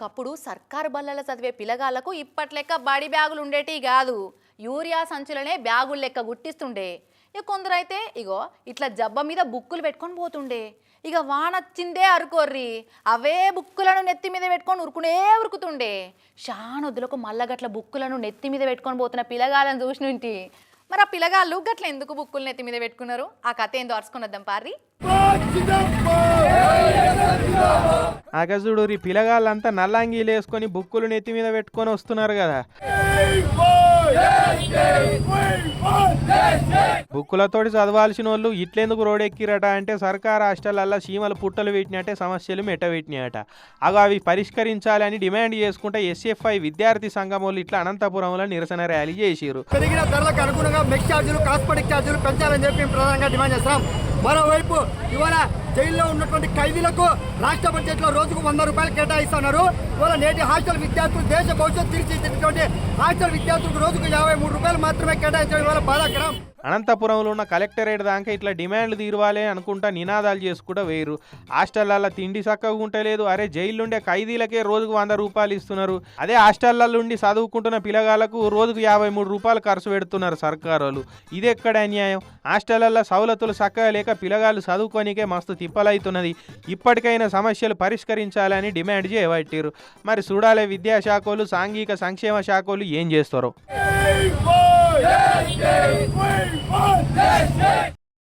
ఒకప్పుడు సర్కారు బల్లల చదివే పిల్లగాళ్ళకు ఇప్పట్లెక్క బడి బ్యాగులు ఉండేటి కాదు. యూరియా సంచులనే బ్యాగులు లెక్క గుట్టిస్తుండే. ఇక కొందరైతే ఇగో ఇట్లా జబ్బ మీద బుక్కులు పెట్టుకొని పోతుండే. ఇక వానొచ్చిందే అరుకోర్రి. అవే బుక్కులను నెత్తి మీద పెట్టుకొని ఉరుకునే ఉరుకుతుండే. షానొద్దులకు మల్లగట్ల బుక్కులను నెత్తి మీద పెట్టుకొని పోతున్న పిల్లగాళ్ళని చూసినుంటి. మరి ఆ పిల్లగాళ్ళు గట్ల ఎందుకు బుక్కులు నెత్తి మీద పెట్టుకున్నారు? ఆ కథ ఏందో అరుచుకున్నద్దాం పారి అగజుడు ఈ పిలగాళ్ళంతా నల్లంగీలు వేసుకొని బుక్కులు నెత్తి మీద పెట్టుకొని వస్తున్నారు కదా. బుక్కులతోటి చదవాల్సిన వాళ్ళు ఇట్లెందుకు రోడెక్కిరట అంటే సర్కార్ హాస్టల్లల్లో సీమలు పుట్టలు పెట్టినట్టే సమస్యలు మెట్టబెట్టినాయట అగో అవి పరిష్కరించాలని డిమాండ్ చేసుకుంటే ఎస్ఎఫ్ఐ విద్యార్థి సంఘం వాళ్ళు ఇట్లా అనంతపురంలో నిరసన ర్యాలీ చేసిరు పెరిగిన ధరలకు అనుగుణంగా మెక్ ఛార్జీలు కాస్మెటిక్ ఛార్జీలు పెంచాలని చెప్పి ప్రధానంగా డిమాండ్ చేస్తాం మరోవైపు ఇవాళ జైల్లో ఉన్నటువంటి ఖైదీలకు రాష్ట్ర బడ్జెట్లో రోజుకు వంద రూపాయలు కేటాయిస్తున్నారు. ఇవాళ నేటి హాస్టల్ విద్యార్థులు దేశ భవిష్యత్తు తీర్చిదిద్దినటువంటి హాస్టల్ విద్యార్థులకు రోజుకు యాభై మూడు రూపాయలు మాత్రమే కేటాయించడం ఇవాళ బాధాకరం. అనంతపురంలో ఉన్న కలెక్టరేట్ దాకా ఇట్లా డిమాండ్లు తీరవాలి అనుకుంటా నినాదాలు చేసుకుంటా వేరు హాస్టళ్ళల్లో తిండి చక్కగా ఉంటలేదు అరే జైలుండే ఖైదీలకే రోజుకు వంద రూపాయలు ఇస్తున్నారు. అదే హాస్టళ్ళల్లుండి చదువుకుంటున్న పిల్లగాళ్ళకు రోజుకు యాభై మూడు రూపాయలు ఖర్చు పెడుతున్నారు సర్కారు వాళ్ళు ఇది ఎక్కడ అన్యాయం? హాస్టళ్ళల్లో సవలతులు చక్కగా లేక పిల్లగాళ్ళు చదువుకోనికే మస్తు తిప్పలవుతున్నది ఇప్పటికైనా సమస్యలు పరిష్కరించాలని డిమాండ్ చేయబట్టారు మరి చూడాలే విద్యాశాఖలు సాంఘిక సంక్షేమ శాఖలు ఏం చేస్తారో. vai, vai!